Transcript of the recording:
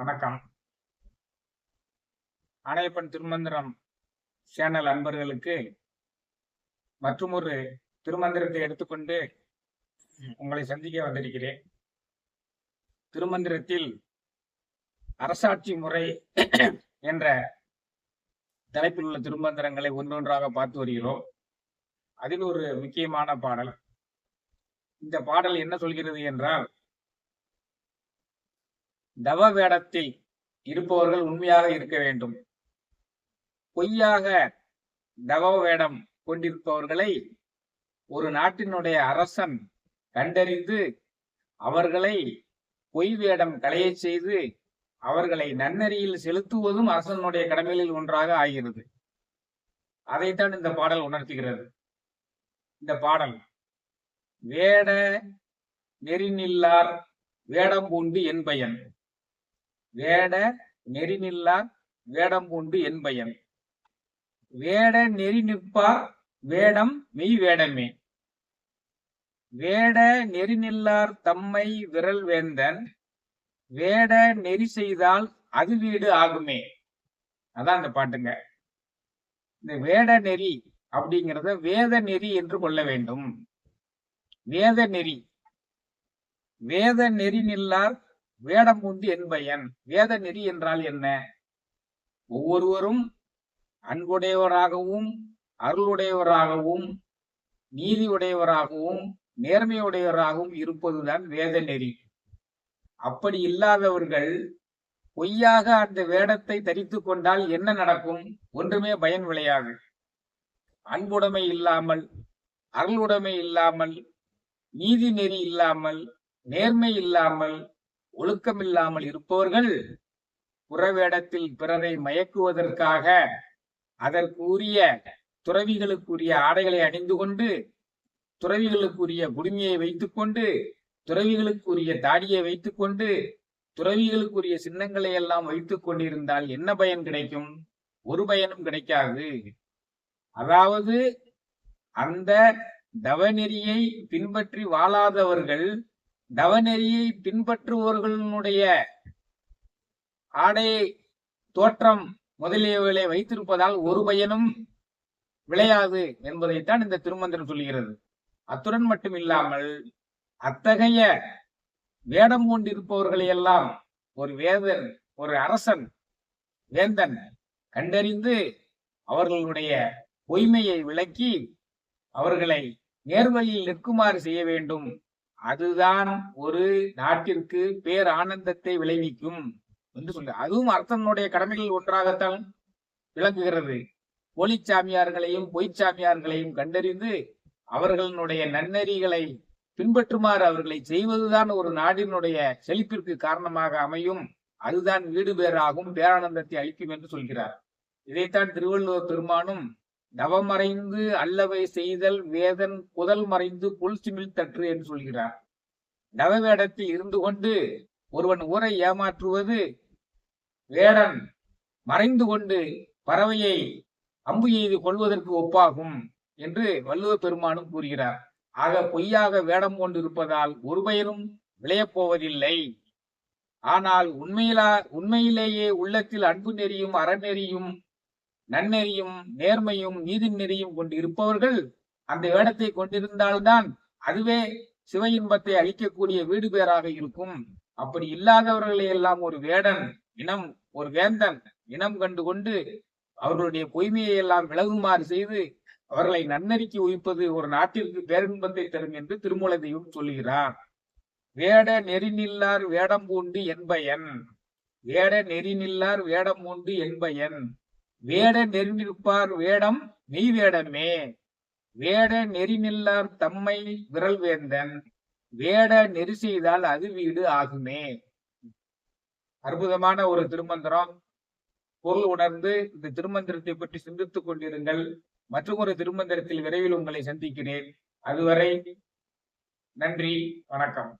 வணக்கம். ஆணையப்பன் திருமந்திரம் சேனல் அன்பர்களுக்கு மற்றொரு திருமந்திரத்தை எடுத்துக்கொண்டு உங்களை சந்திக்க வந்திருக்கிறேன். திருமந்திரத்தில் அரசாட்சி முறை என்ற தலைப்பில் உள்ள திருமந்திரங்களை ஒன்றொன்றாக பார்த்து வருகிறோம். அதில் ஒரு முக்கியமான பாடல். இந்த பாடல் என்ன சொல்கிறது என்றால் தவ வேடத்தில் இருப்பவர்கள் உண்மையாக இருக்க வேண்டும். பொய்யாக தவ வேடம் கொண்டிருப்பவர்களை ஒரு நாட்டினுடைய அரசன் கண்டறிந்து அவர்களை பொய் வேடம் களையச் செய்து அவர்களை நன்னறியில் செலுத்துவதும் அரசனுடைய கடமைகளில் ஒன்றாக ஆகிறது. அதைத்தான் இந்த பாடல் உணர்த்துகிறது. இந்த பாடல் வேட நெறிநில்லார் வேடம் பூண்டு என்பயன் வேட நெறி நில்லா வேடம் பூண்டு என்பயன் வேட நெறி நிற்பா வேடம் மெய் வேடமே. வேட நெறி நில்லார் தம்மை விரல் வேந்தன். வேட நெறி செய்தால் அது வீடு ஆகுமே. அதான் அந்த பாட்டுங்க. இந்த வேட நெறி அப்படிங்கிறத வேத நெறி என்று கொள்ள வேண்டும். வேத நெறி. வேத நெறி நில்லார் வேடம் உண்டு என்பயன் வேத நெறி என்றால் என்ன? ஒவ்வொருவரும் அன்புடையவராகவும் அருளுடையவராகவும் நீதி உடையவராகவும் நேர்மையுடையவராகவும் இருப்பதுதான் வேத நெறி. அப்படி இல்லாதவர்கள் பொய்யாக அந்த வேடத்தை தரித்து கொண்டால் என்ன நடக்கும்? ஒன்றுமே பயன் விளையாது. அன்புடைமை இல்லாமல் அருளுடைமை இல்லாமல் நீதி நெறி இல்லாமல் நேர்மை இல்லாமல் ஒழுக்கமில்லாமல் இருப்பவர்கள் புறவேடத்தில் பிறரை மயக்குவதற்காக அதற்குரிய துறவிகளுக்குரிய ஆடைகளை அணிந்து கொண்டு துறவிகளுக்குரிய குடுமையை வைத்துக்கொண்டு துறவிகளுக்குரிய தாடியை வைத்துக்கொண்டு துறவிகளுக்குரிய சின்னங்களை எல்லாம் வைத்துக் கொண்டிருந்தால் என்ன பயன் கிடைக்கும்? ஒரு பயனும் கிடைக்காது. அதாவது அந்த தவநெறியை பின்பற்றி வாழாதவர்கள் தவநெறியை பின்பற்றுபவர்களுடைய ஆடை தோற்றம் முதலியவர்களை வைத்திருப்பதால் ஒரு பயனும் விளையாது என்பதைத்தான் இந்த திருமந்திரம் சொல்கிறது அத்துடன் மட்டும் இல்லாமல் அத்தகைய வேடம் கொண்டிருப்பவர்களை எல்லாம் ஒரு வேதன் ஒரு அரசன் வேந்தன் கண்டறிந்து அவர்களுடைய பொய்மையை விளக்கி அவர்களை நேர்வழியில் நிற்குமாறு செய்ய வேண்டும். அதுதான் ஒரு நாட்டிற்கு பேர் ஆனந்தத்தை விளைவிக்கும் என்று சொல்ல அதுவும் அரசனுடைய கடமைகள் ஒன்றாகத்தான் விளங்குகிறது. போலிச்சாமியார்களையும் பொய்ச்சாமியார்களையும் கண்டறிந்து அவர்களுடைய நன்னெறிகளை பின்பற்றுமாறு அவர்களை செய்வதுதான் ஒரு நாடினுடைய செழிப்பிற்கு காரணமாக அமையும். அதுதான் வீடு பேராகும் பேரானந்தத்தை அளிக்கும் என்று சொல்கிறார். இதைத்தான் திருவள்ளுவர் பெருமானும் தவமறைந்து அல்லவை செய்தல் வேதன் புதல் மறைந்து புல்சிமில் தற்று என்று சொல்கிறார். நவ வேடத்தில் இருந்து கொண்டு ஒருவன் ஊரை ஏமாற்றுவது வேடன் மறைந்து கொண்டு பறவையை அம்பு எய்து கொள்வதற்கு ஒப்பாகும் என்று வள்ளுவ பெருமானும் கூறுகிறார். ஆக பொய்யாக வேடம் கொண்டிருப்பதால் ஒரு பெயரும் விளையப் போவதில்லை. ஆனால் உண்மையிலா உண்மையிலேயே உள்ளத்தில் அன்பு நெறியும் அறநெறியும் நன்னெறியும் நேர்மையும் நீதி நெறியும் கொண்டு இருப்பவர்கள் அந்த வேடத்தை கொண்டிருந்தால்தான் அதுவே சிவ இன்பத்தை அளிக்கக்கூடிய வீடு பேராக இருக்கும். அப்படி இல்லாதவர்களை எல்லாம் ஒரு வேடன் இனம் ஒரு வேந்தன் இனம் கண்டு கொண்டு அவர்களுடைய பொய்மையை எல்லாம் விலகுமாறு செய்து அவர்களை நன்னறிக்கு உயிப்பது ஒரு நாட்டிற்கு பேரின்பத்தை தரும் என்று திருமூல தெய்வம் வேட நெறி நில்லார் வேடம் பூண்டு என்பயன். வேட நெறி நில்லார் வேடம் பூண்டு என்பயன். வேட நெறி நிற்பார் வேடம் மெய் வேடமே வேட நெறி நில்லார் தம்மை விரல் வேந்தன். வேட நெறி செய்தால் அது வீடு ஆகுமே. அற்புதமான ஒரு திருமந்திரம். பொருள் உணர்ந்து இந்த திருமந்திரத்தை பற்றி சிந்தித்துக் கொண்டிருங்கள். மற்றும் ஒரு திருமந்திரத்தில் விரைவில் உங்களை சந்திக்கிறேன். அதுவரை நன்றி வணக்கம்.